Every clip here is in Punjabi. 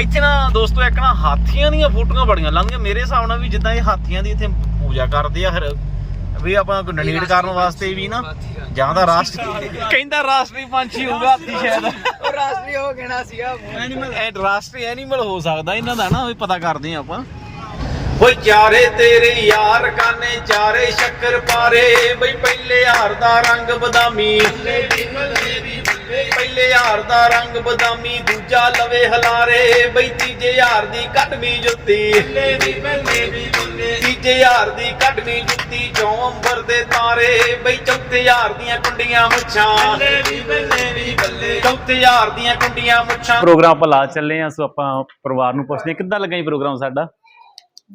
ਇੱਥੇ ਨਾ ਦੋਸਤੋ ਇੱਕ ਨਾ ਹਾਥੀਆਂ ਦੀਆਂ ਫੋਟੋਆਂ ਬੜੀਆਂ ਲੰਘੀਆਂ ਮੇਰੇ ਹਿਸਾਬ ਨਾਲ ਵੀ ਜਿੱਦਾਂ ਇਹ ਹਾਥੀਆਂ ਦੀ ਇੱਥੇ ਪੂਜਾ ਕਰਦੇ ਆ ਹਰ ਵੀ ਆਪਾਂ ਕੋਈ ਡੋਨੇਟ ਕਰਨ ਵਾਸਤੇ ਵੀ ਨਾ ਜਾਂ ਤਾਂ ਰਾਸ਼ਟਰੀ ਕਹਿੰਦਾ ਰਾਸ਼ਟਰੀ ਪੰਛੀ ਹੋਊਗਾ ਹਾਥੀ ਸ਼ਾਇਦ। ਉਹ ਰਾਸ਼ਟਰੀ ਹੋ ਗਿਣਾ ਸੀਗਾ ਐਨੀਮਲ ਐ ਰਾਸ਼ਟਰੀ ਐਨੀਮਲ ਹੋ ਸਕਦਾ ਇਹਨਾਂ ਦਾ ਨਾ ਵੀ ਪਤਾ ਕਰਦੇ ਆ ਆਪਾਂ। ਓਏ ਚਾਰੇ ਤੇਰੇ ਯਾਰ ਕਾਨੇ ਚਾਰੇ ਸ਼ੱਕਰ ਪਾਰੇ ਬਈ ਪਹਿਲੇ ਹਾਰ ਦਾ ਰੰਗ ਬਦਾਮੀ। ਪਹਿਲੇ ਹਾਰ ਦਾ ਰੰਗ ਬਦਾਮੀ ਦੂਜਾ ਲਵੇ ਹਲਾਰੇ ਬਈ ਤੀਜੇ ਹਾਰ ਦੀ ਕੱਢਵੀਂ ਜੁੱਤੀ। ਤੀਜੇ ਹਾਰ ਦੀ ਕੱਢਵੀਂ ਜੁੱਤੀ ਚੋਂ ਅੰਬਰ ਦੇ ਤਾਰੇ ਬਈ ਚੌਥੇ ਹਾਰ ਦੀਆਂ ਕੁੰਡੀਆਂ ਮੁੱਛਾਂ। ਚੌਥੇ ਹਾਰ ਦੀਆਂ ਕੁੰਡੀਆਂ ਮੁੱਛਾਂ। ਪ੍ਰੋਗਰਾਮ ਆਪਾਂ ਲਾ ਚੱਲੇ ਆ ਸੋ ਆਪਾਂ ਪਰਿਵਾਰ ਨੂੰ ਪੁੱਛਦੇ ਕਿੱਦਾਂ ਲੱਗਾ ਜੀ ਪ੍ਰੋਗਰਾਮ ਸਾਡਾ?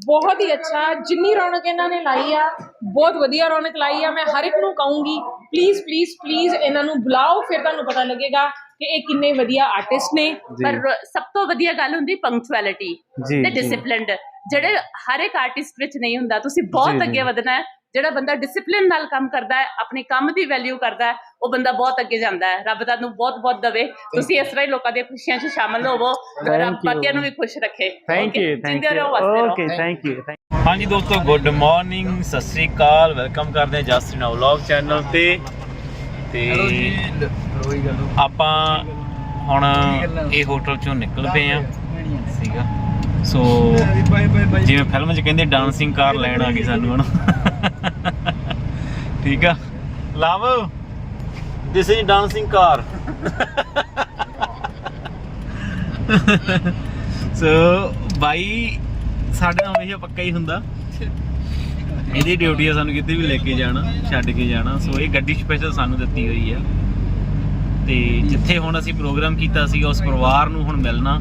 ਬਹੁਤ ਹੀ ਅੱਛਾ ਜਿੰਨੀ ਰੌਣਕ ਇਹਨਾਂ ਨੇ ਲਾਈ ਆ ਬਹੁਤ ਵਧੀਆ ਰੌਣਕ ਲਾਈ ਆ ਮੈਂ ਹਰ ਇੱਕ ਨੂੰ ਕਹੂੰਗੀ ਪਲੀਜ਼ ਪਲੀਜ਼ ਪਲੀਜ਼ ਇਹਨਾਂ ਨੂੰ ਬੁਲਾਓ ਫਿਰ ਤੁਹਾਨੂੰ ਪਤਾ ਲੱਗੇਗਾ ਕਿ ਇਹ ਕਿੰਨੇ ਵਧੀਆ ਆਰਟਿਸਟ ਨੇ। ਪਰ ਸਭ ਤੋਂ ਵਧੀਆ ਗੱਲ ਹੁੰਦੀ ਪੰਕਚੁਅਲਿਟੀ ਤੇ ਡਿਸਪਲਿਨਡ ਜਿਹੜੇ ਹਰ ਇੱਕ ਆਰਟਿਸਟ ਵਿੱਚ ਨਹੀਂ ਹੁੰਦਾ ਤੁਸੀਂ ਬਹੁਤ। ਅੱਗੇ ਵਧਣਾ ਹੈ। ਜਿਹੜਾ ਬੰਦਾ ਡਿਸਪਲਿਨ ਨਾਲ ਕੰਮ ਕਰਦਾ ਹੈ ਆਪਣੇ ਕੰਮ ਦੀ ਵੈਲਿਊ ਕਰਦਾ ਹੈ ਉਹ ਬੰਦਾ ਬਹੁਤ ਅੱਗੇ ਜਾਂਦਾ ਹੈ। ਰੱਬ ਤੁਹਾਨੂੰ ਬਹੁਤ ਬਹੁਤ ਦਵੇ। ਤੁਸੀਂ ਇਸ ਤਰ੍ਹਾਂ ਹੀ ਲੋਕਾਂ ਦੀਆਂ ਖੁਸ਼ੀਆਂ 'ਚ ਸ਼ਾਮਲ ਹੋਵੋ। ਤੇ ਰੱਬ. ਬਾਕੀਆਂ ਨੂੰ ਵੀ ਖੁਸ਼ ਰੱਖੇ। Thank? You thank you okay thank you ਹਾਂਜੀ ਦੋਸਤੋ ਗੁੱਡ ਮਾਰਨਿੰਗ ਸਤਿ ਸ੍ਰੀ ਅਕਾਲ ਵੈਲਕਮ ਕਰਦੇ ਹਾਂ ਜਸਟ ਨਾउ ਵਲੌਗ ਚੈਨਲ ਤੇ। ਤੇ ਆਪਾਂ ਹੁਣ ਇਹ ਹੋਟਲ ਚੋਂ ਨਿਕਲ ਪਏ ਆ। ਸੀਗਾ ਸੋ ਜਿਵੇਂ ਫਿਲਮ 'ਚ ਕਹਿੰਦੇ ਡਾਂਸਿੰਗ ਕਾਰ ਲੈਣ ਆ ਗਈ ਸਾਨੂੰ ਹੁਣ। ਠੀਕ ਆ। ਲਵ ਦਿਸ ਇਜ਼ ਡਾਂਸਿੰਗ ਕਾਰ ਸੋ ਬਾਈ ਸਾਡੇ ਨਾਲ ਹਮੇਸ਼ਾ ਪੱਕਾ ਹੀ ਹੁੰਦਾ। ਇਹਦੀ ਡਿਊਟੀ ਆ ਸਾਨੂੰ ਕਿਤੇ ਵੀ ਲੈ ਕੇ ਜਾਣਾ, ਛੱਡ ਕੇ ਜਾਣਾ। ਸੋ ਇਹ ਗੱਡੀ ਸਪੈਸ਼ਲ ਸਾਨੂੰ ਦਿੱਤੀ ਹੋਈ ਆ। ਤੇ ਜਿੱਥੇ ਹੁਣ ਅਸੀਂ ਪ੍ਰੋਗਰਾਮ ਕੀਤਾ ਸੀ, ਉਸ ਪਰਿਵਾਰ ਨੂੰ ਹੁਣ ਮਿਲਣਾ।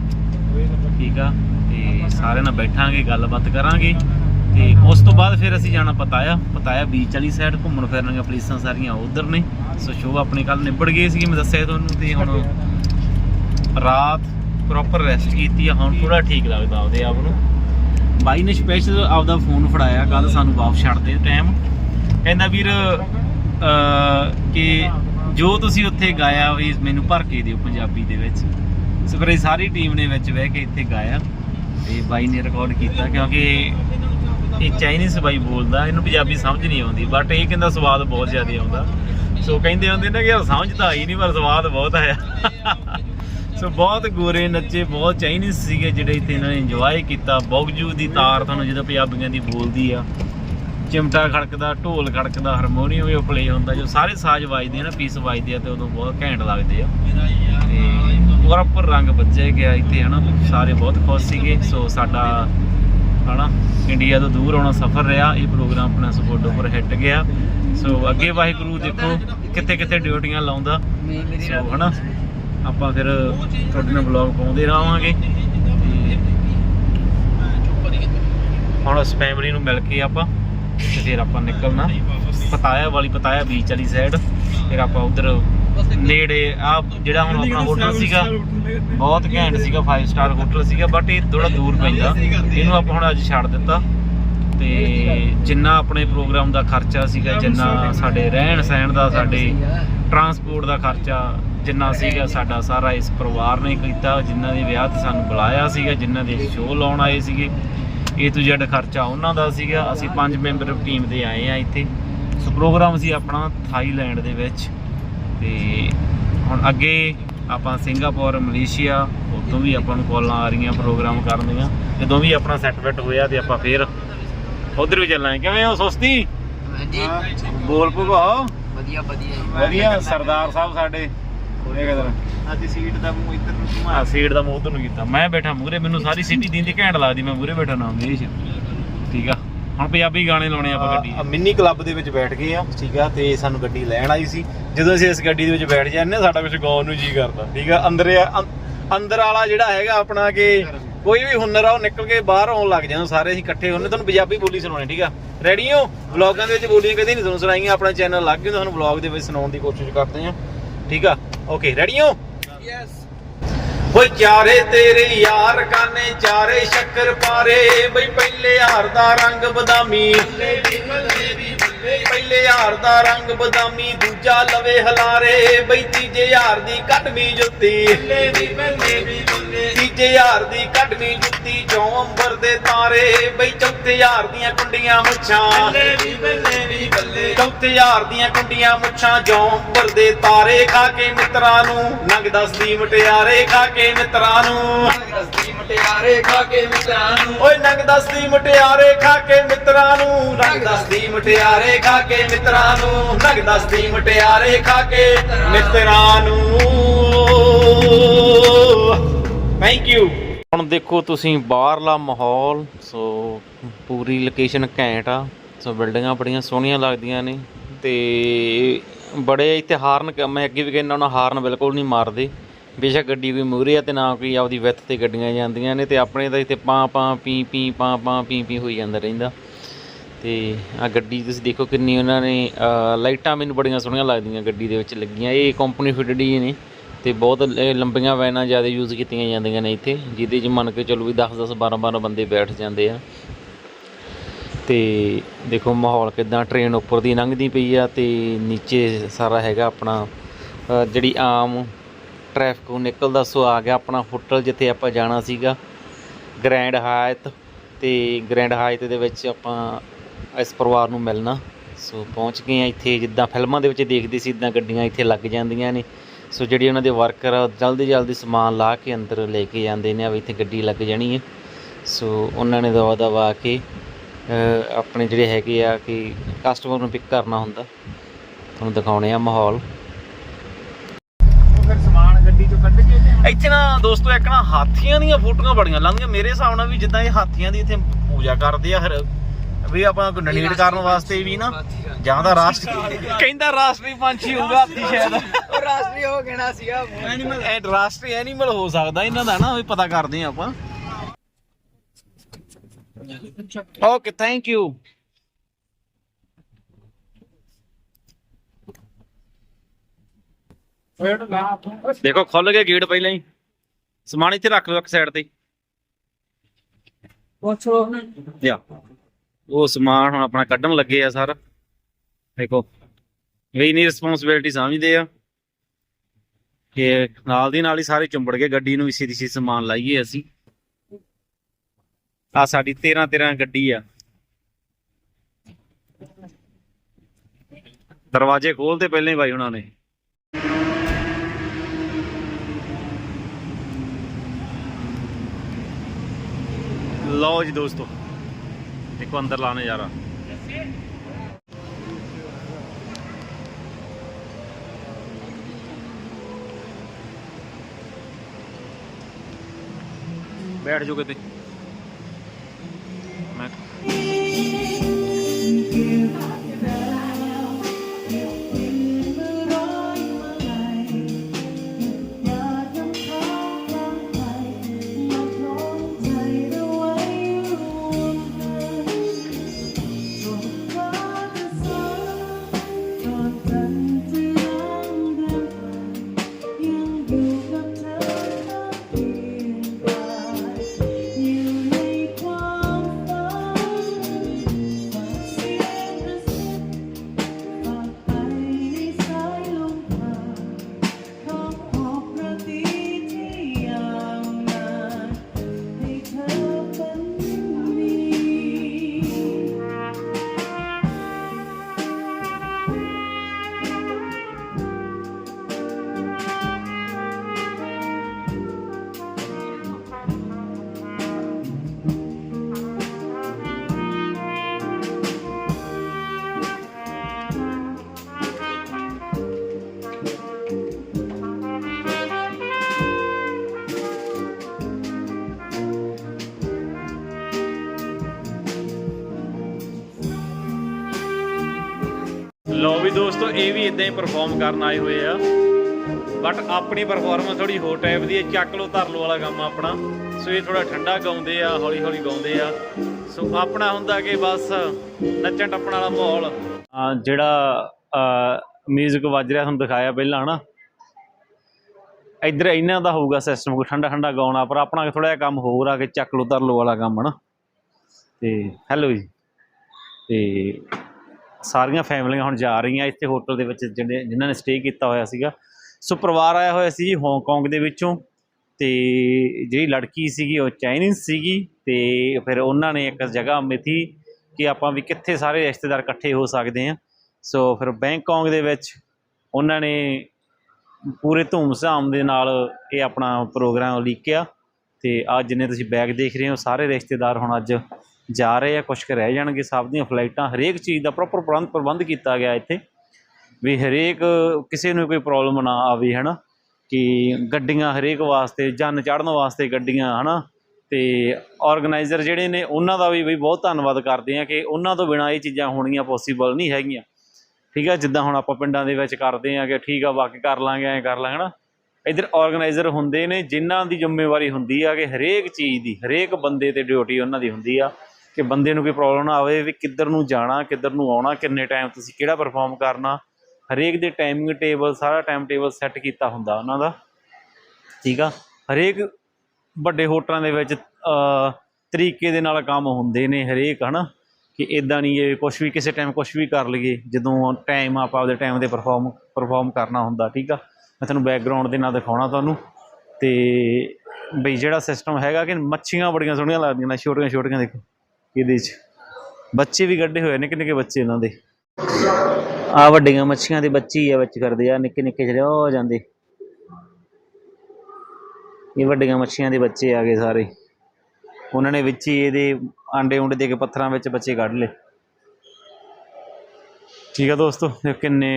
ਠੀਕ ਆ? ਤੇ ਸਾਰਿਆਂ ਨਾਲ ਬੈਠਾਂਗੇ, ਗੱਲਬਾਤ ਕਰਾਂਗੇ। ਤੇ ਉਸ ਤੋਂ ਬਾਅਦ ਫਿਰ ਅਸੀਂ ਜਾਣਾ ਪਤਾਇਆ। ਪਤਾਇਆ ਬੀਚ ਵਾਲੀ ਸਾਈਡ ਘੁੰਮਣ ਫਿਰਨਗੇ ਪੁਲਿਸਾਂ ਸਾਰੀਆਂ ਉਧਰ ਨੇ। ਸੋ ਸ਼ੋਅ ਆਪਣੇ ਕੱਲ ਨਿਬੜ ਗਏ ਸੀ ਮੈਂ ਦੱਸਿਆ ਤੁਹਾਨੂੰ। ਤੇ ਹੁਣ ਰਾਤ ਪ੍ਰੋਪਰ ਰੈਸਟ ਕੀਤੀ ਆ। ਹੁਣ ਥੋੜਾ ਠੀਕ ਲੱਗਦਾ ਆਪਦੇ ਆਪ ਨੂੰ। ਬਾਈ ਨੇ ਸਪੈਸ਼ਲ ਆਪਦਾ ਫੋਨ ਫੜਾਇਆ ਕੱਲ ਸਾਨੂੰ ਵਾਪਸ ਛੱਡਦੇ ਟਾਈਮ ਕਹਿੰਦਾ ਵੀਰ ਕਿ ਜੋ ਤੁਸੀਂ ਉੱਥੇ ਗਾਇਆ ਵੀ ਮੈਨੂੰ ਭਰ ਕੇ ਦਿਓ ਪੰਜਾਬੀ ਦੇ ਵਿੱਚ। ਸੋ ਫਿਰ ਇਹ ਸਾਰੀ ਟੀਮ ਨੇ ਵਿੱਚ ਬਹਿ ਕੇ ਇੱਥੇ ਗਾਇਆ। ਤੇ ਬਾਈ ਨੇ ਰਿਕਾਰਡ ਕੀਤਾ, ਕਿਉਂਕਿ ਇਹ ਚਾਈਨੀਜ਼ ਬਾਈ ਬੋਲਦਾ, ਇਹਨੂੰ ਪੰਜਾਬੀ ਸਮਝ ਨਹੀਂ ਆਉਂਦੀ। ਬਟ ਇਹ ਕਹਿੰਦਾ ਸਵਾਦ ਬਹੁਤ ਜ਼ਿਆਦਾ ਆਉਂਦਾ। ਸੋ ਕਹਿੰਦੇ ਹੁੰਦੇ ਨੇ ਕਿ ਯਾਰ ਸਮਝ ਤਾਂ ਆਈ ਨਹੀਂ, ਪਰ ਸਵਾਦ ਬਹੁਤ ਆਇਆ। ਸੋ ਬਹੁਤ ਗੋਰੇ ਨੱਚੇ ਬਹੁਤ ਚਾਈਨੀਜ਼ ਸੀਗੇ ਜਿਹੜੇ ਇੱਥੇ ਇਹਨਾਂ ਨੇ ਇੰਜੋਏ ਕੀਤਾ। ਬੌਗਜੂ ਦੀ ਤਾਰ ਤੁਹਾਨੂੰ ਜਦੋਂ ਪੰਜਾਬੀਆਂ ਦੀ ਬੋਲਦੀ ਆ ਚਿਮਟਾ ਖੜਕਦਾ ਢੋਲ ਖੜਕਦਾ ਹਾਰਮੋਨੀਅਮ ਵੀ ਪਲੇ ਹੁੰਦਾ ਜੋ ਸਾਰੇ ਸਾਜ਼ ਵੱਜਦੇ ਆ ਨਾ ਪੀਸ ਵੱਜਦੇ ਆ ਤੇ ਉਦੋਂ ਬਹੁਤ ਘੈਂਟ ਲੱਗਦੇ ਆ। ਤੇ ਪ੍ਰੋਪਰ ਰੰਗ ਵੱਜਿਆ ਗਿਆ ਇੱਥੇ ਹਨਾ? ਸਾਰੇ ਬਹੁਤ ਖੁਸ਼ ਸੀਗੇ। ਸੋ ਸਾਡਾ ਹਨਾ ਇੰਡੀਆ ਤੋਂ ਦੂਰ ਆਉਣਾ ਸਫ਼ਰ ਰਿਹਾ। ਇਹ ਪ੍ਰੋਗਰਾਮ ਆਪਣਾ ਸਪੋਰਟ ਉੱਪਰ ਹਿੱਟ ਗਿਆ। ਸੋ ਅੱਗੇ ਵਾਹਿਗੁਰੂ ਦੇਖੋ ਕਿੱਥੇ ਕਿੱਥੇ ਡਿਊਟੀਆਂ ਲਾਉਂਦਾ। ਸੋ ਹਨਾ? ਆਪਾਂ ਫਿਰ ਤੁਹਾਡੇ ਨਾਲ ਵਲੌਗ ਪਾਉਂਦੇ ਰਹਾਂਗੇ। ਤੇ ਹੁਣ ਉਸ ਫੈਮਿਲੀ ਨੂੰ ਮਿਲ ਕੇ ਆਪਾਂ ਤੇ ਫਿਰ ਆਪਾਂ ਨਿਕਲਣਾ। ਪਤਾਇਆ ਵਾਲੀ ਪਤਾਇਆ ਬੀਚ ਵਾਲੀ ਸਾਈਡ ਫਿਰ ਆਪਾਂ ਉਧਰ ਨੇੜੇ ਆ ਜਿਹੜਾ ਹੁਣ ਆਪਣਾ ਹੋਟਲ ਸੀਗਾ। ਬਹੁਤ ਘੈਂਟ ਸੀਗਾ 5 ਸਟਾਰ ਹੋਟਲ ਸੀਗਾ ਬਟ ਇਹ ਥੋੜਾ ਦੂਰ ਪੈਂਦਾ। ਇਹਨੂੰ ਆਪਾਂ ਹੁਣ ਅੱਜ ਛੱਡ ਦਿੱਤਾ। ਤੇ ਜਿੰਨਾ ਆਪਣੇ ਪ੍ਰੋਗਰਾਮ ਦਾ ਖਰਚਾ ਸੀਗਾ, ਜਿੰਨਾ ਸਾਡੇ ਰਹਿਣ ਸਹਿਣ ਦਾ, ਸਾਡੇ ਟਰਾਂਸਪੋਰਟ ਦਾ ਖਰਚਾ ਜਿੰਨਾ ਸੀਗਾ ਸਾਡਾ ਸਾਰਾ ਇਸ ਪਰਿਵਾਰ ਨੇ ਕੀਤਾ ਜਿਨ੍ਹਾਂ ਦੇ ਵਿਆਹ ਤੇ ਸਾਨੂੰ ਬੁਲਾਇਆ ਸੀਗਾ ਜਿਨ੍ਹਾਂ ਦੇ ਸ਼ੋਅ ਲਾਉਣ ਆਏ ਸੀਗੇ। ਇਹ ਤੋਂ ਜੱਡ ਖਰਚਾ ਉਹਨਾਂ ਦਾ ਸੀਗਾ। ਅਸੀਂ ਪੰਜ ਮੈਂਬਰ ਟੀਮ ਦੇ ਆਏ ਆ ਇੱਥੇ। ਸੋ ਪ੍ਰੋਗਰਾਮ ਸੀ ਆਪਣਾ ਥਾਈਲੈਂਡ ਦੇ ਵਿੱਚ। ਤੇ ਹੁਣ ਅੱਗੇ ਆਪਾਂ ਸਿੰਗਾਪੁਰ ਮਲੇਸ਼ੀਆ ਉਤੋਂ ਵੀ ਆਪਾਂ ਨੂੰ ਕਾਲਾਂ ਆ ਰਹੀਆਂ ਪ੍ਰੋਗਰਾਮ ਕਰਨ ਦੀਆਂ। ਜਦੋਂ ਵੀ ਆਪਣਾ ਸੈੱਟ ਫਿੱਟ ਹੋਇਆ ਤੇ ਆਪਾਂ ਫੇਰ ਉਧਰ ਵੀ ਚੱਲਾਂਗੇ। ਕਿਵੇਂ ਹੋ ਸੁਸਤੀ? ਹਾਂਜੀ ਬੋਲ ਭਗੋ ਵਧੀਆ ਵਧੀਆ। ਵਧੀਆ ਸਰਦਾਰ ਸਾਹਿਬ ਸਾਡੇ। ਅੱਜ ਸੀਟ ਦਾ ਮੂੰਹ ਇੱਧਰ ਨੂੰ ਆ ਸੀਟ ਦਾ ਮੂੰਹ ਉਧਰ ਨੂੰ ਕੀਤਾ। ਮੈਂ ਬੈਠਾ ਮੂਰੇ ਮੈਨੂੰ ਸਾਰੀ ਸਿਟੀ ਦਿੰਦੀ ਘੈਂਟ ਲੱਗਦੀ ਮੈਂ ਮੂਰੇ ਬੈਠਾ ਨਾਮ ਦੇਸ਼ ਠੀਕ ਆ। ਹੁਣ ਪੰਜਾਬੀ ਗਾਣੇ ਲਾਉਣੇ ਆਪਾਂ ਗੱਡੀ 'ਚ ਮਿੰਨੀ ਕਲੱਬ ਦੇ ਵਿੱਚ ਬੈਠ ਗਏ ਆ ਠੀਕ ਆ ਤੇ ਸਾਨੂੰ ਗੱਡੀ ਲੈਣ ਆਈ ਸੀ। ਜਦੋਂ ਅਸੀਂ ਇਸ ਗੱਡੀ ਦੇ ਵਿੱਚ ਬੈਠ ਜਾਂਦੇ ਹਾਂ, ਸਾਡਾ ਕੁਝ ਗਾਉਣ ਨੂੰ ਜੀ ਕਰਦਾ ਠੀਕ ਆ। ਅੰਦਰ ਅੰ- ਅੰਦਰ ਵਾਲਾ ਜਿਹੜਾ ਹੈਗਾ ਆਪਣਾ ਕਿ ਕੋਈ ਵੀ ਹੁਨਰ ਆ ਉਹ ਨਿਕਲ ਕੇ ਬਾਹਰ ਆਉਣ ਲੱਗ ਜਾਂਦਾ ਸਾਰੇ ਅਸੀਂ ਇਕੱਠੇ ਹੁੰਨੇ ਤੁਹਾਨੂੰ ਪੰਜਾਬੀ ਬੋਲੀ ਸੁਣਾਉਣੀ ਠੀਕ ਆ। ਰੈਡੀ ਹੋ? ਵਲੌਗਾਂ ਦੇ ਵਿੱਚ ਬੋਲੀਆਂ ਕਦੇ ਨਹੀਂ ਤੁਹਾਨੂੰ ਸੁਣਾਈਆਂ ਆਪਣਾ ਚੈਨਲ ਲੱਗ ਗਿਆ ਤੁਹਾਨੂੰ ਵਲੌਗ ਦੇ ਵਿੱਚ ਸੁਣਾਉਣ ਦੀ ਕੋਸ਼ਿਸ਼ ਕਰਦੇ ਆ ਠੀਕ ਆ? ਓਕੇ ਰੈਡੀ ਹੋ? ਯੈਸ ਓਏ ਚਾਰੇ ਤੇਰੇ ਯਾਰ ਕਾਨੇ ਚਾਰੇ ਸ਼ੱਕਰ ਪਾਰੇ। ਬਈ ਪਹਿਲੇ ਹਾਰ ਦਾ ਰੰਗ ਬਦਾਮੀ। ਪਹਿਲੇ ਹਾਰ ਦਾ ਰੰਗ ਬਦਾਮੀ ਦੂਜਾ ਲਵੇ ਹਲਾਰੇ। ਬਈ ਤੀਜੇ ਹਾਰ ਦੀ ਕੱਢਵੀਂ ਜੁੱਤੀ ਤੀਜੇ ਹਾਰ ਦੀ ਕੱਢਵੀਂ ਜੁੱਤੀ ਚੋਂ ਅੰਬਰ ਦੇ ਤਾਰੇ। ਬਈ ਚੌਥੇ ਹਾਰ ਦੀਆਂ ਕੁੰਡੀਆਂ ਮੁੱਛਾਂ। ਬੱਲੇ ਵੀ ਬੱਲੇ ਵੀ ਬੱਲੇ। ਚੌਥੇ ਹਾਰ ਦੀਆਂ ਕੁੰਡੀਆਂ ਮੁੱਛਾਂ ਚੋਂ ਅੰਬਰ ਦੇ ਤਾਰੇ ਖਾ ਕੇ ਮਿੱਤਰਾਂ ਨੂੰ। ਨੰਗ ਦੱਸਦੀ ਮਟਿਆਰੇ ਖਾ ਕੇ ਮਿੱਤਰਾਂ ਨੂੰ। ਰਸਤੀ ਮਟਿਆਰੇ ਖਾ ਕੇ ਮਿੱਤਰਾਂ ਨੂੰ। ਓਏ ਨੰਗ ਦੱਸਦੀ ਮਟਿਆਰੇ ਖਾ ਕੇ ਮਿੱਤਰਾਂ ਨੂੰ। ਨੰਗ ਦੱਸਦੀ ਮਟਿਆਰੇ ਖਾ ਕੇ ਮਿੱਤਰਾਂ ਨੂੰ। ਨੰਗ ਦੱਸਦੀ ਮਟਿਆਰੇ ਖਾ ਕੇ ਮਿੱਤਰਾਂ ਨੂੰ। ਥੈਂਕ ਯੂ ਹੁਣ ਦੇਖੋ ਤੁਸੀਂ ਬਾਹਰਲਾ ਮਾਹੌਲ, ਸੋ ਪੂਰੀ ਲੋਕੇਸ਼ਨ ਘੈਂਟ ਆ। ਸੋ ਬਿਲਡਿੰਗਾਂ ਬੜੀਆਂ ਸੋਹਣੀਆਂ ਲੱਗਦੀਆਂ ਨੇ ਤੇ ਬੜੇ ਇੱਥੇ ਹਾਰਨ ਮੈਂ ਅੱਗੇ ਵੀ ਕਹਿੰਦਾ ਉਹਨਾਂ ਹਾਰਨ ਬਿਲਕੁਲ ਨਹੀਂ ਮਾਰਦੇ। ਬੇਸ਼ੱਕ ਗੱਡੀ ਕੋਈ ਮੂਹਰੇ ਆ ਤੇ ਨਾ ਕੋਈ ਆਪਦੀ ਵਿੱਥ ਤੇ ਗੱਡੀਆਂ ਜਾਂਦੀਆਂ ਨੇ ਤੇ ਆਪਣੇ ਤਾਂ ਇੱਥੇ ਪਾਂ ਪਾਂ ਪੀ ਪੀ ਪਾਂ ਪਾਂ ਪੀ ਪੀ ਹੋਈ ਜਾਂਦਾ ਰਹਿੰਦਾ। ਤੇ ਆ ਗੱਡੀ ਤੁਸੀਂ ਦੇਖੋ ਕਿੰਨੀ ਉਹਨਾਂ ਨੇ ਲਾਈਟਾਂ ਮੈਨੂੰ ਬੜੀਆਂ ਸੋਹਣੀਆਂ ਲੱਗਦੀਆਂ ਗੱਡੀ ਦੇ ਵਿੱਚ ਲੱਗੀਆਂ। ਇਹ ਕੰਪਨੀ ਫਿਟਡ ਹੀ ਨੇ। ਤੇ ਬਹੁਤ ਲੰਬੀਆਂ ਵੈਨਾਂ ਜ਼ਿਆਦਾ ਯੂਜ਼ ਕੀਤੀਆਂ ਜਾਂਦੀਆਂ ਨੇ ਇੱਥੇ, ਜਿਹਦੇ 'ਚ ਮੰਨ ਕੇ ਚੱਲੋ ਵੀ 10 10 12 12 ਬੰਦੇ ਬੈਠ ਜਾਂਦੇ ਆ। ਤੇ ਦੇਖੋ ਮਾਹੌਲ ਕਿਦਾਂ ਟ੍ਰੇਨ ਉੱਪਰ ਦੀ ਲੰਘਦੀ ਪਈ ਆ ਤੇ ਨੀਚੇ ਸਾਰਾ ਹੈਗਾ ਆਪਣਾ ਜਿਹੜੀ ਆਮ ਟ੍ਰੈਫਿਕ ਨਿਕਲਦਾ, ਸੋ ਆ ਗਿਆ ਆਪਣਾ ਹੋਟਲ ਜਿੱਥੇ ਆਪਾਂ ਜਾਣਾ ਸੀਗਾ ਗ੍ਰੈਂਡ ਹਾਇਤ ਤੇ ਗ੍ਰੈਂਡ ਹਾਇਤ ਦੇ ਵਿੱਚ ਆਪਾਂ ਇਸ ਪਰਿਵਾਰ ਨੂੰ ਮਿਲਣਾ। ਸੋ ਪਹੁੰਚ ਗਏ ਆ ਇੱਥੇ, ਜਿੱਦਾਂ ਫਿਲਮਾਂ ਦੇ ਵਿੱਚ ਦੇਖਦੇ ਸੀ, ਇਦਾਂ ਗੱਡੀਆਂ ਇੱਥੇ ਲੱਗ ਜਾਂਦੀਆਂ ਨੇ। ਸੋ ਜਿਹੜੀ ਉਹਨਾਂ ਦੇ ਵਰਕਰ ਆ ਜਲਦੀ ਜਲਦੀ ਸਮਾਨ ਲਾ ਕੇ ਅੰਦਰ ਲੈ ਕੇ ਜਾਂਦੇ ਨੇ ਆ ਵੀ ਇੱਥੇ ਗੱਡੀ ਲੱਗ ਜਾਣੀ ਹੈ ਸੋ ਉਹਨਾਂ ਨੇ ਦਵਾ ਦਵਾ ਕੇ ਆਪਣੇ ਜਿਹੜੇ ਹੈਗੇ ਆ ਕਿ ਕਸਟਮਰ ਨੂੰ ਪਿਕ ਕਰਨਾ ਹੁੰਦਾ। ਤੁਹਾਨੂੰ ਦਿਖਾਉਣੇ ਆ ਮਾਹੌਲ। ਫਿਰ ਸਮਾਨ ਗੱਡੀ ਚੋਂ ਕੱਢ ਕੇ ਇੱਥੇ ਨਾ ਦੋਸਤੋ ਇੱਕ ਨਾ ਹਾਥੀਆਂ ਦੀਆਂ ਫੋਟੋਆਂ ਬੜੀਆਂ ਲਾਉਂਦੀਆਂ। ਮੇਰੇ ਹਿਸਾਬ ਨਾਲ ਵੀ ਜਿੱਦਾਂ ਇਹ ਹਾਥੀਆਂ ਦੀ ਇੱਥੇ ਪੂਜਾ ਕਰਦੇ ਆ ਹਰ ਵੀ ਆਪਾਂ ਡੋਨੇਟ ਕਰਨ ਵਾਸਤੇ ਵੀ ਨਾ ਜਾਂ। ਤਾਂ ਰਾਸ਼ਟਰੀ ਕਹਿੰਦਾ ਰਾਸ਼ਟਰੀ ਪੰਛੀ ਹੋਊਗਾ ਹਾਥੀ ਸ਼ਾਇਦ। ਉਹ ਰਾਸ਼ਟਰੀ ਹੋ ਗਿਣਾ ਸੀਗਾ ਐਨੀਮਲ ਐ ਰਾਸ਼ਟਰੀ ਐਨੀਮਲ ਹੋ ਸਕਦਾ ਇਹਨਾਂ ਦਾ ਨਾ ਵੀ ਪਤਾ ਕਰਦੇ ਆ ਆਪਾਂ। ਓਕੇ ਥੈਂਕ ਯੂ ਦੇਖੋ ਖੁੱਲ ਗਏ ਗੇਟ ਪਹਿਲਾਂ ਹੀ। ਸਮਾਨ ਇੱਥੇ ਰੱਖ ਲਓ ਇੱਕ ਸਾਈਡ ਤੇ। ਪੁੱਛੋ ਯਾ ਉਹ ਸਮਾਨ ਹੁਣ ਆਪਣਾ ਕੱਢਣ ਲੱਗੇ ਆ ਸਾਰਾ। ਦੇਖੋ, ਵੀ ਨਹੀਂ ਰਿਸਪੌਂਸਿਬਿਲਟੀ ਸਮਝਦੇ ਆ ਕਿ ਨਾਲ ਦੀ ਨਾਲ ਹੀ ਸਾਰੇ ਚੁੰਬੜ ਗਏ, ਗੱਡੀ ਨੂੰ ਇਸੇ ਦੀ ਸਮਾਨ ਲਾਈਏ ਅਸੀਂ। ਆ ਸਾਡੀ 13 13 ਗੱਡੀ ਆ। ਦਰਵਾਜ਼ੇ ਖੋਲਦੇ ਪਹਿਲਾਂ ਹੀ ਬਾਈ ਉਹਨਾਂ ਨੇ। ਲਓ ਜੀ ਦੋਸਤੋ। ਦੇਖੋ ਅੰਦਰ ਲਾ ਨਜ਼ਾਰਾ ਬੈਠ ਜੋ ਤੇ ਮੈਂ ਦੋਸਤੋ ਇਹ ਵੀ ਇਦਾਂ ਹੀ ਪਰਫਾਰਮ ਕਰਨ ਆਏ ਹੋਏ ਆ। ਬਟ ਆਪਣੀ ਪਰਫਾਰਮੈਂਸ ਥੋੜੀ ਹੋਰ ਟਾਈਪ ਦੀ ਹੈ। ਚੱਕ ਲੋ ਧਰ ਲੋ ਵਾਲਾ ਕੰਮ ਆਪਣਾ। ਸੋ ਇਹ ਥੋੜਾ ਠੰਡਾ ਗਾਉਂਦੇ ਆ ਹੌਲੀ ਹੌਲੀ ਗਾਉਂਦੇ ਆ। ਸੋ ਆਪਣਾ ਹੁੰਦਾ ਕਿ ਬਸ ਨੱਚਣ ਟੱਪਣ ਵਾਲਾ ਮਾਹੌਲ। ਜਿਹੜਾ 뮤직 ਵੱਜ ਰਿਹਾ ਤੁਹਾਨੂੰ ਦਿਖਾਇਆ ਪਹਿਲਾਂ, ਹਨਾ? ਇੱਧਰ ਇਹਨਾਂ ਦਾ ਹੋਊਗਾ ਸਿਸਟਮ ਕੋਈ ਠੰਡਾ ਠੰਡਾ ਗਾਉਣਾ, ਪਰ ਆਪਣਾ ਥੋੜਾ ਜਿਹਾ ਕੰਮ ਹੋਰ ਆ, ਕੇ ਚੱਕ ਲੋ ਧਰ ਲੋ ਵਾਲਾ ਕੰਮ, ਹਨਾ? ਤੇ ਹੈਲੋ ਜੀ। ਤੇ ਸਾਰੀਆਂ ਫੈਮਲੀਆਂ ਹੁਣ ਜਾ ਰਹੀਆਂ ਇੱਥੇ ਹੋਟਲ ਦੇ ਵਿੱਚ ਜਿਹੜੇ ਜਿਨ੍ਹਾਂ ਨੇ ਸਟੇ ਕੀਤਾ ਹੋਇਆ ਸੀਗਾ। ਸੋ ਪਰਿਵਾਰ ਆਇਆ ਹੋਇਆ ਸੀ ਜੀ ਹਾਂਗਕਾਂਗ ਦੇ ਵਿੱਚੋਂ ਤੇ ਜਿਹੜੀ ਲੜਕੀ ਸੀਗੀ ਉਹ ਚਾਈਨੀਜ਼ ਸੀਗੀ ਤੇ ਫਿਰ ਉਹਨਾਂ ਨੇ ਇੱਕ ਜਗ੍ਹਾ ਮਿਥੀ ਕਿ ਆਪਾਂ ਵੀ ਕਿੱਥੇ ਸਾਰੇ ਰਿਸ਼ਤੇਦਾਰ ਇਕੱਠੇ ਹੋ ਸਕਦੇ ਆ ਸੋ ਫਿਰ ਬੈਂਕਾਕ ਦੇ ਵਿੱਚ ਉਹਨਾਂ ਨੇ ਪੂਰੇ ਧੂਮਧਾਮ ਦੇ ਨਾਲ ਇਹ ਆਪਣਾ ਪ੍ਰੋਗਰਾਮ ਉਲੀਕਿਆ ਤੇ ਅੱਜ ਜਿੰਨੇ ਤੁਸੀਂ ਬੈਗ ਦੇਖ ਰਹੇ ਹੋ, ਸਾਰੇ ਰਿਸ਼ਤੇਦਾਰ ਹੁਣ ਅੱਜ ਜਾ ਰਹੇ ਆ, ਕੁਛ ਕੁ ਰਹਿ ਜਾਣਗੇ, ਸਭ ਦੀਆਂ ਫਲਾਈਟਾਂ ਹਰੇਕ ਚੀਜ਼ ਦਾ ਪ੍ਰੋਪਰ ਪ੍ਰਬੰਧ ਪ੍ਰਬੰਧ ਕੀਤਾ ਗਿਆ ਇੱਥੇ। ਵੀ ਹਰੇਕ ਕਿਸੇ ਨੂੰ ਕੋਈ ਪ੍ਰੋਬਲਮ ਨਾ ਆਵੇ, ਹਨਾ? ਕਿ ਗੱਡੀਆਂ ਹਰੇਕ ਵਾਸਤੇ, ਜਨ ਚੜ੍ਹਨ ਵਾਸਤੇ ਗੱਡੀਆਂ, ਹਨਾ? ਤੇ ਆਰਗੇਨਾਈਜ਼ਰ ਜਿਹੜੇ ਨੇ, ਉਹਨਾਂ ਦਾ ਵੀ ਬਈ ਬਹੁਤ ਧੰਨਵਾਦ ਕਰਦੇ ਆ ਕਿ ਉਹਨਾਂ ਤੋਂ ਬਿਨਾ ਇਹ ਚੀਜ਼ਾਂ ਹੋਣੀਆਂ ਪੋਸੀਬਲ ਨਹੀਂ ਹੈਗੀਆਂ। ਠੀਕ ਆ? ਜਿੱਦਾਂ ਹੁਣ ਆਪਾਂ ਪਿੰਡਾਂ ਦੇ ਵਿੱਚ ਕਰਦੇ ਆ ਕਿ ਠੀਕ ਆ, ਬਾਕੀ ਕਰ ਲਾਂਗੇ, ਐਂ ਕਰ ਲਾਂਗੇ, ਹਨਾ? ਇਧਰ ਆਰਗੇਨਾਈਜ਼ਰ ਹੁੰਦੇ ਨੇ, ਜਿਨ੍ਹਾਂ ਦੀ ਜ਼ਿੰਮੇਵਾਰੀ ਹੁੰਦੀ ਆ ਕਿ ਹਰੇਕ ਚੀਜ਼ ਦੀ, ਹਰੇਕ ਬੰਦੇ ਤੇ ਡਿਊਟੀ ਉਹਨਾਂ ਦੀ ਹੁੰਦੀ ਆ। ਕਿ ਬੰਦੇ ਨੂੰ ਕੋਈ ਪ੍ਰੋਬਲਮ ਨਾ ਆਵੇ ਵੀ ਕਿੱਧਰ ਨੂੰ ਜਾਣਾ, ਕਿੱਧਰ ਨੂੰ ਆਉਣਾ, ਕਿੰਨੇ ਟਾਈਮ ਤੁਸੀਂ ਕਿਹੜਾ ਪਰਫਾਰਮ ਕਰਨਾ। ਹਰੇਕ ਦੇ ਟਾਈਮਿੰਗ ਟੇਬਲ ਸਾਰਾ ਟਾਈਮ ਟੇਬਲ ਸੈੱਟ ਕੀਤਾ ਹੁੰਦਾ ਉਹਨਾਂ ਦਾ। ਠੀਕ ਆ? ਹਰੇਕ ਵੱਡੇ ਹੋਟਲਾਂ ਦੇ ਵਿੱਚ ਤਰੀਕੇ ਦੇ ਨਾਲ ਕੰਮ ਹੁੰਦੇ ਨੇ ਹਰੇਕ, ਹਨਾ? ਕਿ ਇਦਾਂ ਨਹੀਂ ਇਹ ਕੁਝ ਵੀ ਕਿਸੇ ਟਾਈਮ ਕੁਝ ਵੀ ਕਰ ਲਈਏ, ਜਦੋਂ ਟਾਈਮ ਆਪਾਂ ਆਪਦੇ ਟਾਈਮ ਦੇ ਪਰਫਾਰਮ ਪਰਫਾਰਮ ਕਰਨਾ ਹੁੰਦਾ, ਠੀਕ ਆ? ਮੈਂ ਤੁਹਾਨੂੰ ਬੈਕਗ੍ਰਾਉਂਡ ਦੇ ਨਾਲ ਦਿਖਾਉਣਾ ਤੁਹਾਨੂੰ। ਤੇ ਬਈ ਜਿਹੜਾ ਸਿਸਟਮ ਹੈਗਾ ਕਿ ਮੱਛੀਆਂ ਬੜੀਆਂ ਸੋਹਣੀਆਂ ਲੱਗਦੀਆਂ ਨੇ ਛੋਟੀਆਂ ਛੋਟੀਆਂ ਦੇਖੋ। ਇਹਦੇ 'ਚ? ਬੱਚੇ ਵੀ ਕੱਢੇ ਹੋਏ ਨੇ ਨਿੱਕੇ ਨਿੱਕੇ ਬੱਚੇ ਇਹਨਾਂ ਦੇ। ਆ ਵੱਡੀਆਂ ਮੱਛੀਆਂ ਦੇ ਬੱਚੇ ਹੀ ਆ, ਵਿੱਚ ਫਿਰਦੇ ਆ, ਨਿੱਕੇ ਨਿੱਕੇ ਜਿਹੜੇ, ਉਹ ਜਾਂਦੇ। ਇਹ ਵੱਡੀਆਂ ਮੱਛੀਆਂ ਦੇ ਬੱਚੇ ਆ ਗਏ ਸਾਰੇ। ਉਹਨਾਂ ਨੇ ਵਿੱਚ ਹੀ ਇਹਦੇ ਆਂਡੇ ਉਂਡੇ ਦੇ ਕੇ ਪੱਥਰਾਂ ਵਿੱਚ ਬੱਚੇ ਕੱਢ ਲਏ। ਠੀਕ ਆ ਦੋਸਤੋ ਕਿੰਨੇ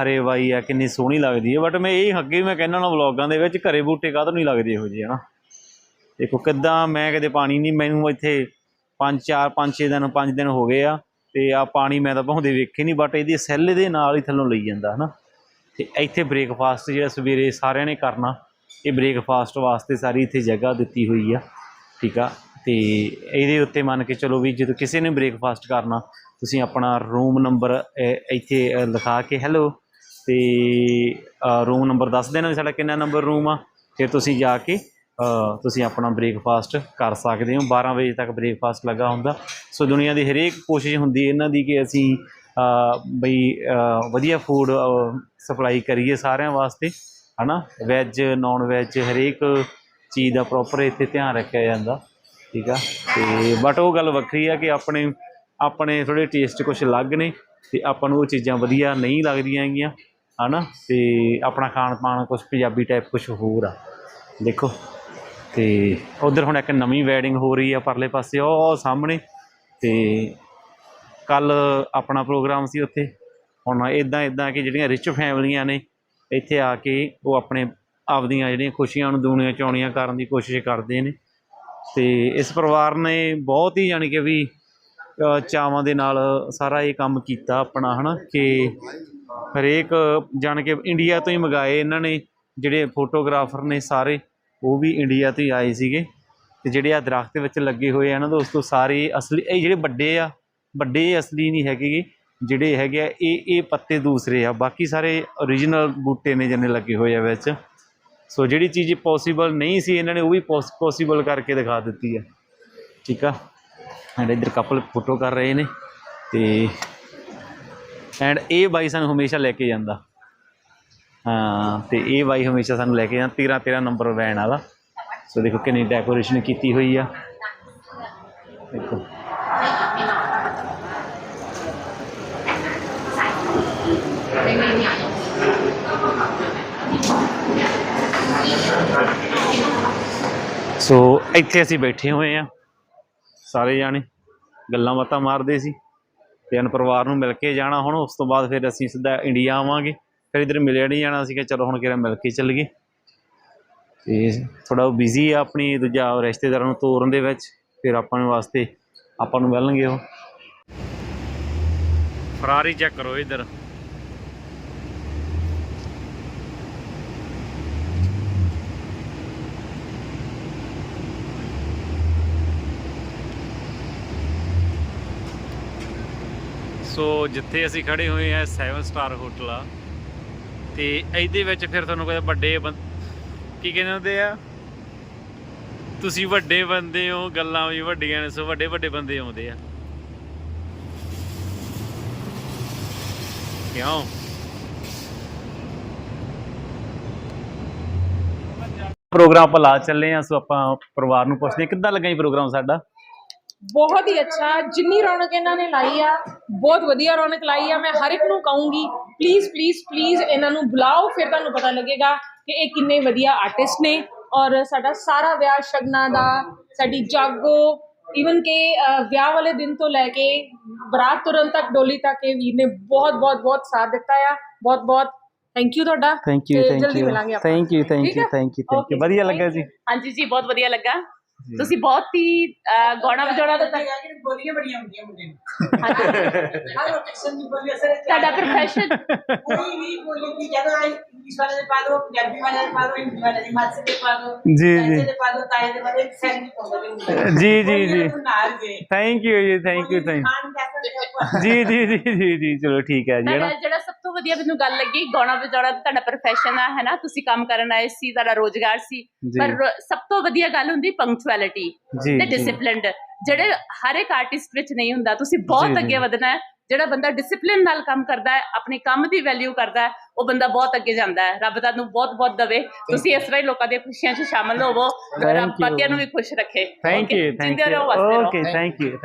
ਹਰੇ ਵਾਈ ਆ, ਕਿੰਨੀ ਸੋਹਣੀ ਲੱਗਦੀ ਹੈ ਬਟ ਮੈਂ ਇਹ ਅੱਗੇ ਮੈਂ ਕਹਿੰਦਾ ਨਾ ਵਲੌਗਾਂ ਦੇ ਵਿੱਚ, ਘਰੇ ਬੂਟੇ ਕਾਹਤੋਂ ਨਹੀਂ ਲੱਗਦੇ ਇਹੋ ਜਿਹੇ, ਹਨਾ? ਦੇਖੋ ਕਿੱਦਾਂ ਮੈਂ ਕਦੇ ਪਾਣੀ ਨਹੀਂ, ਮੈਨੂੰ ਇੱਥੇ 5 4 5 6 ਦਿਨ, ਪੰਜ ਦਿਨ ਹੋ ਗਏ ਆ ਤੇ ਆ ਪਾਣੀ ਮੈਂ ਤਾਂ ਭਾਉਂਦੇ ਵੇਖੇ ਨਹੀਂ ਬਟ ਇਹਦੀ ਸੈੱਲ ਦੇ ਨਾਲ ਹੀ ਥੱਲੋਂ ਲਈ ਜਾਂਦਾ ਹਨਾ। ਤੇ ਇੱਥੇ ਬ੍ਰੇਕਫਾਸਟ ਜਿਹੜਾ ਸਵੇਰੇ ਸਾਰਿਆਂ ਨੇ ਕਰਨਾ, ਇਹ ਬ੍ਰੇਕਫਾਸਟ ਵਾਸਤੇ ਸਾਰੀ ਇੱਥੇ ਜਗ੍ਹਾ ਦਿੱਤੀ ਹੋਈ ਆ, ਠੀਕ ਆ। ਤੇ ਇਹਦੇ ਉੱਤੇ ਮੰਨ ਕੇ ਚਲੋ ਵੀ ਜਦੋਂ ਕਿਸੇ ਨੇ ਬ੍ਰੇਕਫਾਸਟ ਕਰਨਾ, ਤੁਸੀਂ ਆਪਣਾ ਰੂਮ ਨੰਬਰ ਇੱਥੇ ਲਿਖਾ ਕੇ ਹੈਲੋ ਤੇ ਰੂਮ ਨੰਬਰ ਦੱਸ ਦੇਣਾ ਵੀ ਸਾਡਾ ਕਿੰਨਾ ਨੰਬਰ ਰੂਮ ਆ, ਫਿਰ ਤੁਸੀਂ ਜਾ ਕੇ ਤੁਸੀਂ ਆਪਣਾ ਬ੍ਰੇਕਫਾਸਟ ਕਰ ਸਕਦੇ ਹੋ। 12 ਵਜੇ ਤੱਕ ਬ੍ਰੇਕਫਾਸਟ ਲੱਗਾ ਹੁੰਦਾ। ਸੋ ਦੁਨੀਆ ਦੀ ਹਰੇਕ ਕੋਸ਼ਿਸ਼ ਹੁੰਦੀ ਇਹਨਾਂ ਦੀ ਕਿ ਅਸੀਂ ਬਈ ਵਧੀਆ ਫੂਡ ਸਪਲਾਈ ਕਰੀਏ ਸਾਰਿਆਂ ਵਾਸਤੇ, ਹਨਾ? ਵੈਜ ਨਾਨ ਵੈਜ ਹਰੇਕ ਚੀਜ਼ ਦਾ ਪ੍ਰੋਪਰ ਇੱਥੇ ਧਿਆਨ ਰੱਖਿਆ ਜਾਂਦਾ। ਠੀਕ ਆ? ਤੇ ਬਟ ਉਹ ਗੱਲ ਵੱਖਰੀ ਆ ਕਿ ਆਪਣੇ ਆਪਣੇ ਥੋੜੇ ਟੇਸਟ ਕੁਝ ਅਲੱਗ ਨੇ ਤੇ ਆਪਾਂ ਨੂੰ ਉਹ ਚੀਜ਼ਾਂ ਵਧੀਆ ਨਹੀਂ ਲੱਗਦੀਆਂ ਹੈਗੀਆਂ, ਹਨਾ? ਤੇ ਆਪਣਾ ਖਾਣ ਪਾਣ ਕੁਝ ਪੰਜਾਬੀ ਟਾਈਪ ਕੁਝ ਹੋਰ ਆ। ਦੇਖੋ। ਤੇ ਉਧਰ ਹੁਣ ਇੱਕ ਨਵੀਂ ਵੈਡਿੰਗ ਹੋ ਰਹੀ ਆ ਪਰਲੇ ਪਾਸੇ, ਉਹ ਸਾਹਮਣੇ। ਤੇ ਕੱਲ ਆਪਣਾ ਪ੍ਰੋਗਰਾਮ ਸੀ ਉੱਥੇ। ਹੁਣ ਇਦਾਂ ਇਦਾਂ ਕਿ ਜਿਹੜੀਆਂ ਰਿਚ ਫੈਮਲੀਆਂ ਨੇ, ਇੱਥੇ ਆ ਕੇ ਉਹ ਆਪਣੇ ਆਪਦੀਆਂ ਜਿਹੜੀਆਂ ਖੁਸ਼ੀਆਂ ਨੂੰ ਦੂਣੀਆਂ ਚਾਉਣੀਆਂ ਕਰਨ ਦੀ ਕੋਸ਼ਿਸ਼ ਕਰਦੇ ਨੇ। ਤੇ ਇਸ ਪਰਿਵਾਰ ਨੇ ਬਹੁਤ ਹੀ ਯਾਨੀ ਕਿ ਵੀ ਚਾਵਾਂ ਦੇ ਨਾਲ ਸਾਰਾ ਇਹ ਕੰਮ ਕੀਤਾ ਆਪਣਾ, ਹਨਾ, ਕਿ ਹਰੇਕ ਜਾਣ ਕੇ ਇੰਡੀਆ ਤੋਂ ਹੀ ਮੰਗਾਏ ਇਹਨਾਂ ਨੇ, ਜਿਹੜੇ ਫੋਟੋਗ੍ਰਾਫਰ ਨੇ ਸਾਰੇ। ਉਹ ਵੀ ਇੰਡੀਆ ਤੋਂ ਹੀ ਆਏ ਸੀਗੇ ਤੇ ਜਿਹੜੇ ਆ ਦਰਖਤ ਵਿੱਚ ਲੱਗੇ ਹੋਏ ਆ ਨਾ ਦੋਸਤੋ, ਸਾਰੇ ਅਸਲੀ, ਇਹ ਜਿਹੜੇ ਵੱਡੇ ਆ, ਵੱਡੇ ਅਸਲੀ ਨਹੀਂ ਹੈਗੇ ਜਿਹੜੇ ਹੈਗੇ ਆ, ਇਹ ਇਹ ਪੱਤੇ ਦੂਸਰੇ ਆ, ਬਾਕੀ ਸਾਰੇ origignal ਬੂਟੇ ਨੇ ਜਿੰਨੇ ਲੱਗੇ ਹੋਏ ਆ ਵਿੱਚ। ਸੋ ਜਿਹੜੀ ਚੀਜ਼ ਪੋਸੀਬਲ ਨਹੀਂ ਸੀ ਇਹਨਾਂ ਨੇ, ਉਹ ਵੀ ਪੋਸੀਬਲ ਕਰਕੇ ਦਿਖਾ ਦਿੱਤੀ ਆ। ਠੀਕ ਆ? ਐਂਡ ਇੱਧਰ ਕਪਲ ਫੋਟੋ ਕਰ ਰਹੇ ਨੇ ਤੇ ਐਂਡ ਇਹ ਬਾਈ ਸਾਨੂੰ ਹਮੇਸ਼ਾ ਲੈ ਕੇ ਜਾਂਦਾ। ਹਾਂ, ਤੇ ਇਹ ਬਾਈ ਹਮੇਸ਼ਾ ਸਾਨੂੰ ਲੈ ਕੇ ਜਾਂਦਾ 13 13 ਨੰਬਰ ਵੈਨ ਵਾਲਾ। ਸੋ ਦੇਖੋ ਕਿੰਨੀ ਡੈਕੋਰੇਸ਼ਨ ਕੀਤੀ ਹੋਈ ਆ। ਦੇਖੋ। ਸੋ ਇੱਥੇ ਅਸੀਂ ਬੈਠੇ ਹੋਏ ਆ, ਸਾਰੇ ਜਾਣੇ। ਗੱਲਾਂ ਬਾਤਾਂ ਮਾਰਦੇ ਸੀ, ਤੇ ਅਨ ਪਰਿਵਾਰ ਨੂੰ ਮਿਲ ਕੇ ਜਾਣਾ, ਹੁਣ ਉਸ ਤੋਂ ਬਾਅਦ ਫਿਰ ਅਸੀਂ ਸਿੱਧਾ ਇੰਡੀਆ ਆਵਾਂਗੇ। ਫਿਰ ਇਧਰ ਮਿਲਿਆ ਨਹੀਂ ਜਾਣਾ ਸੀ ਕਿ ਚਲੋ ਹੁਣ ਕਿਹੜਾ ਮਿਲ ਕੇ ਚੱਲ ਗਏ। ਤੇ ਥੋੜਾ ਉਹ ਬਿਜ਼ੀ ਆ ਆਪਣੀ, ਦੂਜਾ ਰਿਸ਼ਤੇਦਾਰਾਂ ਨੂੰ ਤੋਰਨ ਦੇ ਵਿੱਚ, ਫਿਰ ਆਪਾਂ ਨੂੰ ਵਾਸਤੇ ਆਪਾਂ ਨੂੰ ਮਿਲਣਗੇ ਉਹ। ਫਰਾਰੀ ਚੈੱਕ ਕਰੋ ਇਧਰ। ਸੋ ਜਿੱਥੇ ਅਸੀਂ ਖੜੇ ਹੋਏ ਆ 7 ਸਟਾਰ ਹੋਟਲ ਆ। ਤੇ ਇਹਦੇ ਵਿੱਚ ਫਿਰ ਤੁਹਾਨੂੰ ਕੋਈ ਵੱਡੇ ਬੰ- ਕੀ ਕਹਿੰਦੇ ਹੁੰਦੇ ਆ? ਤੁਸੀਂ ਵੱਡੇ ਬੰਦੇ ਹੋ ਗੱਲਾਂ ਵੀ ਵੱਡੀਆਂ ਨੇ ਸੋ ਵੱਡੇ ਵੱਡੇ ਬੰਦੇ ਆਉਂਦੇ ਆ। ਕਿਉਂ? ਪ੍ਰੋਗਰਾਮ ਆਪਾਂ ਲਾ ਚੱਲੇ ਆ ਸੋ ਆਪਾਂ ਪਰਿਵਾਰ ਨੂੰ ਪੁੱਛਦੇ ਹਾਂ, ਕਿੱਦਾਂ ਲੱਗਾ ਜੀ ਪ੍ਰੋਗਰਾਮ ਸਾਡਾ? ਬਹੁਤ ਹੀ ਅੱਛਾ ਜਿੰਨੀ ਰੌਣਕ ਇਹਨਾਂ ਨੇ ਲਾਈ ਆ ਬਹੁਤ ਵਧੀਆ ਰੌਣਕ ਲਾਈ ਆ ਮੈਂ ਹਰ ਇੱਕ ਨੂੰ ਕਹੂੰਗੀ ਪਲੀਜ਼ ਪਲੀਜ਼ ਪਲੀਜ਼ ਇਹਨਾਂ ਨੂੰ ਬੁਲਾਓ ਫਿਰ ਤੁਹਾਨੂੰ ਪਤਾ ਲੱਗੇਗਾ ਕਿ ਇਹ ਕਿੰਨੇ ਵਧੀਆ ਆਰਟਿਸਟ ਨੇ ਔਰ ਸਾਡਾ ਸਾਰਾ ਵਿਆਹ ਸ਼ਗਨਾਂ ਦਾ ਸਾਡੀ ਜਾਗੋ ਈਵਨ ਕਿ ਵਿਆਹ ਵਾਲੇ ਦਿਨ ਤੋਂ ਲੈ ਕੇ ਬਰਾਤ ਤੁਰਨ ਤੱਕ ਡੋਲੀ ਤੱਕ ਇਹ ਵੀਰ ਨੇ ਬਹੁਤ ਬਹੁਤ ਬਹੁਤ ਸਾਥ ਦਿੱਤਾ ਆ ਬਹੁਤ ਬਹੁਤ ਥੈਂਕ ਯੂ ਤੁਹਾਡਾ ਥੈਂਕ ਯੂ ਥੈਂਕ ਜਲਦੀ ਯੂ ਮਿਲਾਂਗੇ ਆਪਾਂ। Thank you thank you? Thank you thank you Okay, ਵਧੀਆ ਲੱਗਾ ਜੀ। ਹਾਂਜੀ ਜੀ ਬਹੁਤ ਵਧੀਆ ਲੱਗਾ। ਤੁਸੀਂ ਬਹੁਤ ਹੀ ਗਾਉਣਾ ਵਜਾਉਣਾ ਤਾਂ ਬੋਲੀਆਂ ਬੜੀਆਂ ਹੁੰਦੀਆਂ ਮੁੰਡੇ ਨੂੰ। ਹਰ ਰੋਟੇਸ਼ਨ ਦੀ ਬੋਲੀ ਅਸਰ ਤੁਹਾਡਾ profession? ਕੋਈ ਵੀ ਬੋਲੀ ਦੀ ਜਦੋਂ ਆਈ ਇੰਗਲਿਸ਼ ਵਾਲੇ ਦੇ ਪਾ ਦੋ ਪੰਜਾਬੀ ਵਾਲੇ ਦੇ ਪਾ ਦੋ ਹਿੰਦੀ ਵਾਲੇ ਦੇ ਮਾਸੇ ਦੇ ਪਾ ਦੋ ਜੀ, ਜੀ। ਦੇ ਪਾ ਦੋ ਤਾਏ ਦੇ ਦੋ ਇੱਕ ਸੈਂਡ ਪਾਉਂਦੇ ਜੀ ਜੀ ਜੀ। ਥੈਂਕ ਯੂ ਜੀ। ਥੈਂਕ ਯੂ ਥੈਂਕ ਜੀ ਜੀ ਜੀ ਜੀ ਜੀ ਚਲੋ ਠੀਕ ਹੈ ਜੀ ਹੈ ਜਿਹੜਾ ਸਭ ਤੋਂ ਵਧੀਆ ਮੈਨੂੰ ਗੱਲ ਲੱਗੀ ਗਾਉਣਾ ਵਜਾਉਣਾ ਤੁਹਾਡਾ profession ਆ ਹੈ ਨਾ ਤੁਸੀਂ ਕੰਮ ਕਰਨ ਆਏ ਸੀ ਤੁਹਾਡਾ ਰੋਜ਼ਗਾਰ ਸੀ। ਪਰ ਸਭ ਤੋਂ ਵਧੀਆ ਗੱਲ ਹੁੰਦੀ ਪੰਕਚੁਅਲਿਟੀ ਜੀ, ਤੇ ਜੀ। ਡਿਸਪਲਿਨਡ ਜਿਹੜੇ ਹਰ ਇੱਕ ਆਰਟਿਸਟ ਵਿੱਚ ਨਹੀਂ ਹੁੰਦਾ ਤੁਸੀਂ ਜੀ, ਬਹੁਤ ਜੀ। ਅੱਗੇ ਵਧਣਾ ਹੈ। ਜਿਹੜਾ ਬੰਦਾ ਡਿਸਪਲਿਨ ਨਾਲ ਕੰਮ ਕਰਦਾ ਹੈ ਆਪਣੇ ਕੰਮ ਦੀ ਵੈਲਿਊ ਕਰਦਾ ਹੈ ਉਹ ਬੰਦਾ ਬਹੁਤ ਅੱਗੇ ਜਾਂਦਾ ਹੈ। ਰੱਬ ਤੁਹਾਨੂੰ ਬਹੁਤ ਬਹੁਤ ਦਵੇ। ਤੁਸੀਂ ਇਸ ਤਰ੍ਹਾਂ ਹੀ ਲੋਕਾਂ ਦੀਆਂ ਖੁਸ਼ੀਆਂ 'ਚ ਸ਼ਾਮਲ ਹੋਵੋ। Thank ਰੱਬ you. ਬਾਕੀਆਂ ਨੂੰ ਵੀ ਖੁਸ਼ ਰੱਖੇ। Thank Okay? ਯੂ ਥੈਂਕ ਜਿੰਦੇ ਯੂ ਰਹੋ ਵਸਦੇ ਰਹੋ। Okay thank you